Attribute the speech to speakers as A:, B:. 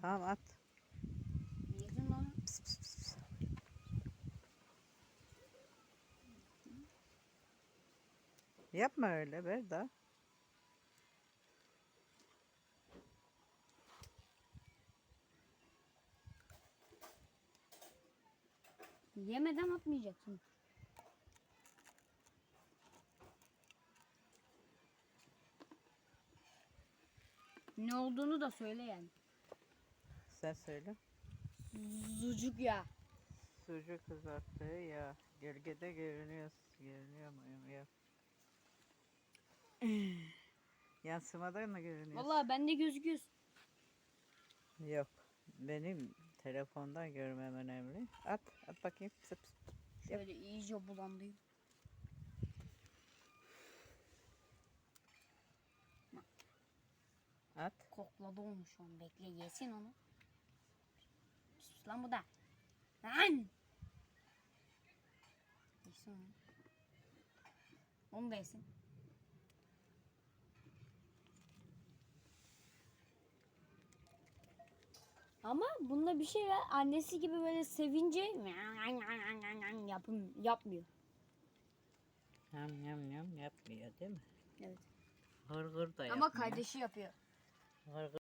A: Tamam at.
B: Yedin onu.
A: Pıs pıs pıs. Yapma öyle Berda.
B: Yemeden atmayacaksın. Ne olduğunu da söyle yani.
A: Sen söyle.
B: Zucuk ya.
A: Sucuk kızarttığı ya. Gölgede görünüyor. Görünüyor mu? Ya. Yansımada mı görünüyor?
B: Vallahi bende gözüküyorsun.
A: Yok. Benim telefondan görmem önemli. At. At bakayım. Sıp sıp.
B: Şöyle iyice bulandayım.
A: At.
B: Kokladı onu şu an. Bekle yesin onu. Sus lan bu da. Lan! Yesin onu. Onu da yesin. Ama bunda bir şey var. Annesi gibi böyle sevince yapım, yapmıyor.
A: Yam yam yam yapmıyor değil mi?
B: Evet.
A: Hırgır da yapmıyor.
B: Ama kardeşi yapıyor.
A: Hırgır